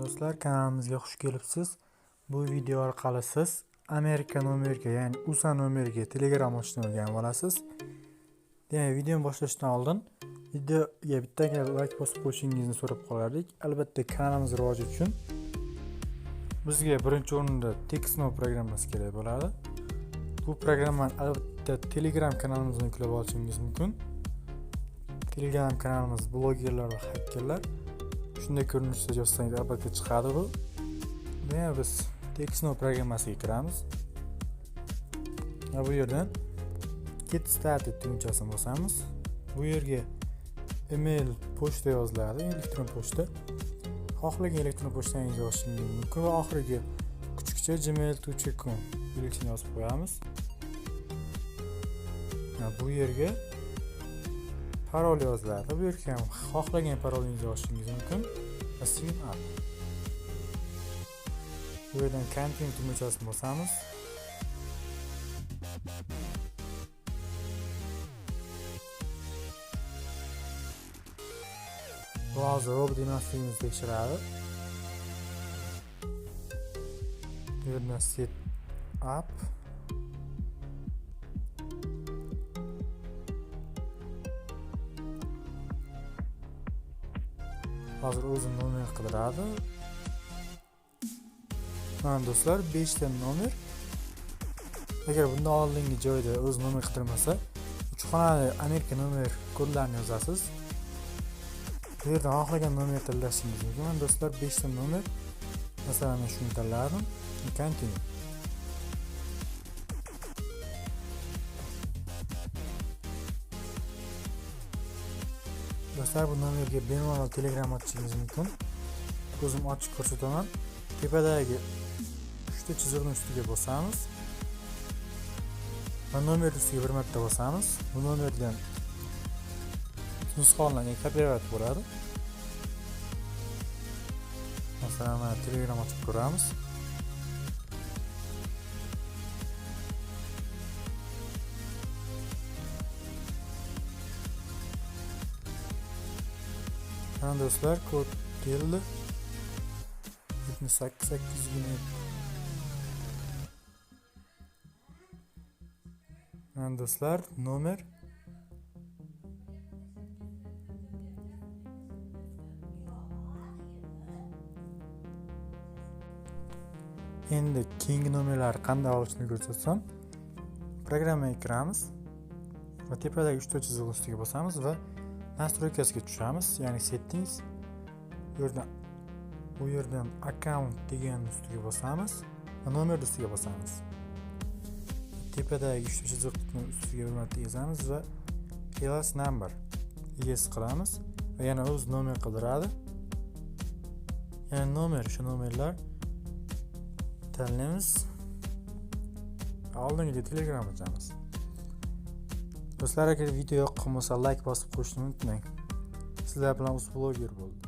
do'stlar kanalimizga xush kelibsiz. Bu video orqali siz amerika nomeriga ya'ni usa nomeriga telegram ochishni o'rganib olasiz. Demak videoni boshlashdan oldin videoga bittagina layk bosib qo'yishingizni so'rab qolardik. Albatta kanalimiz rivoji uchun bizga birinchi o'rinda texno programmasi kerak bo'ladi. Bu programmani albatta telegram kanalimizdan yuklab olishingiz mumkin. Telegram kanalimiz blogerlar va hakkerlar shunday ko'rinishda yozsangiz albatta chiqadi bu. Yana biz texno programmasiga kiramiz. Va bu yerdan get started tugmachasini bosamiz. Bu yerga email pochta yoziladi elektron pochta. Xohlagan elektron pochtangizni yozishingiz mumkin va oxiriga kuchukcha gmail.com belgisini yozib qo'yamiz. Bu yerga parol yoziladi bu yerga ham xohlagan parolingizni yozishingiz mumkin. Va sign up bu yerdan continue tugmachasini bosamiz bu hozir robot emasligimizni tekshiradi. Bu yerdan set up hozir o'zim nomer qidiradi. Mana do'stlar beshta nomer. Agar bundan oldingi joyda o'z nomer qidirmasa uch xonali amerika nomer kodlarini yozasiz. Bu yerdan xohlagan nomer tanlashingiz mumkin. Mana do'stlar beshta nomer. Masalan men shuni tanladim. Continue Dostlar bundan belki benim olan telegram atışınız mümkün. Ko'zim ochiq ko'rsataman. Tepadagi 3 ta chiziqni ustiga bosamiz. Va nomer ustiga bir marta bosamiz. Bu nomerdan nusxa olingan kopirat bo'ladi. Masalan, Telegram ochib ko'ramiz. Tamam dostlar kod geldi. 78 8 gün Yani dostlar номер endi keyingi nomerlar qanday olishini ko'rsatsam programmaga kiramiz va tepadagi uchta chiziq ustiga bosamiz va настройкasiga tushamiz ya'ni settings bu yerdan bu yerdan account degan ustiga bosamiz va nomerni ustiga bosamiz tepadagi uchta chiziqni ustiga bir marta yozamiz va class number yes qilamiz va yana o'zi nomer qidiradi ya'ni nomer o'sha nomerlar tanlaymiz oldingiga telegram ochamiz do'stlar agar video yoqqan bo'lsa layk bosib qo'yishni unutmang. Sizlar bilan uz bloger bo'ldi